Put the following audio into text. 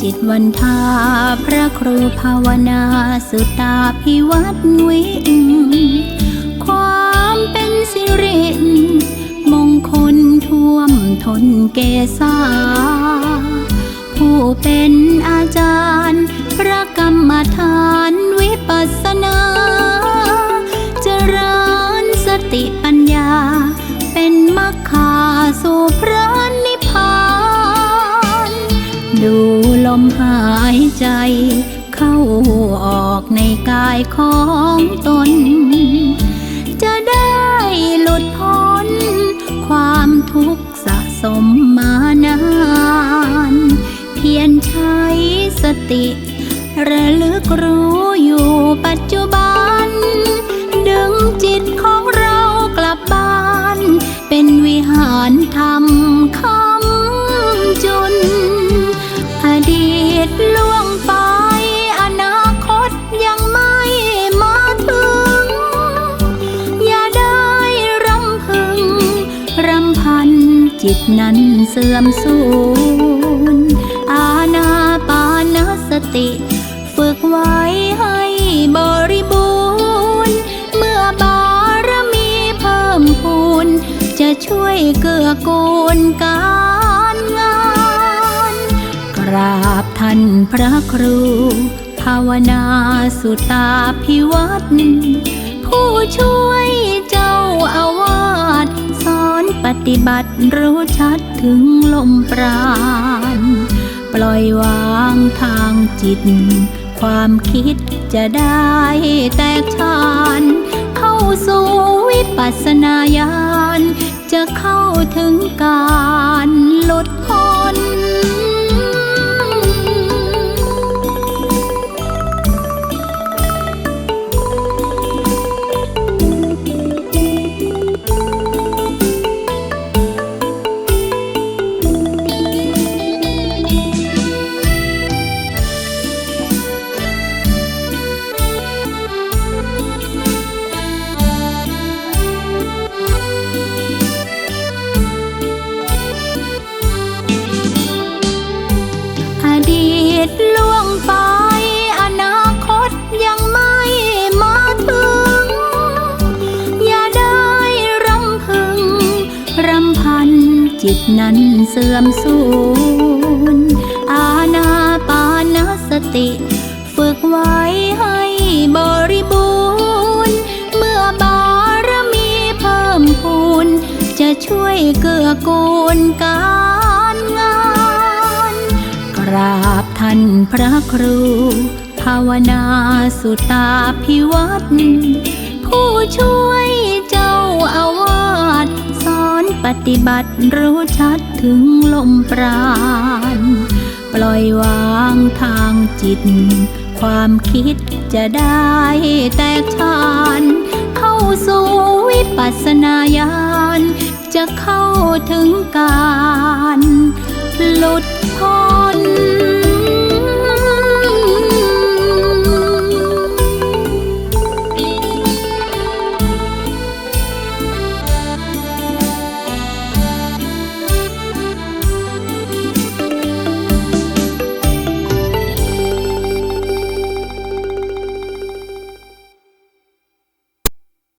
จิตวันทา พระครูภาวนาสุตาพิวัตรวิความเป็นสิริมงคลท่วมทนเกษาผู้เป็นอาจารย์ พระกรรมฐานวิปัสสนา เจริญสติปัญญา เป็นมรรคาสู่พระายใจ เข้าออกในกายของตน จะได้หลุดพ้น ความทุกข์สะสมมานาน เพียรใช้สติระลึกรู้อยู่ปัจจุบัน ดึงจิตของเรากลับบ้าน เป็นวิหารธรรม จิตนั้นเสื่อมสูญอาณาปานสติ ฝึกไว้ให้บริบูรณ์ เมื่อบารมีเพิ่มพูน จะช่วยเกื้อกูลการงาน กราบท่านพระครู ภาวนาสุตาพิวัตรผู้ช่วยเจ ฏิบัติรู้ชัดถึงลมปราณ ปล่อยวางทางจิต ความคิดจะได้แตกฉานเข้าสู่วิปัสสนาญาณจะเข้าถึงการหลุดพ้น นั้นเสื่อมสูญอาณาปานสติ ฝึกไว้ให้บริบูรณ์ เมื่อบารมีเพิ่มพูน จะช่วยเกื้อกูลการงานกราบท่านพระครู ภาวนาสุตาพิวัตรผู้ช่วยเจ้าอาวา อนปฏิบัติรู้ชัดถึงลมปราณ ปล่อยวางทางจิต ความคิดจะได้แตกฉานเข้าสู่วิปัสสนาญาณจะเข้าถึงการ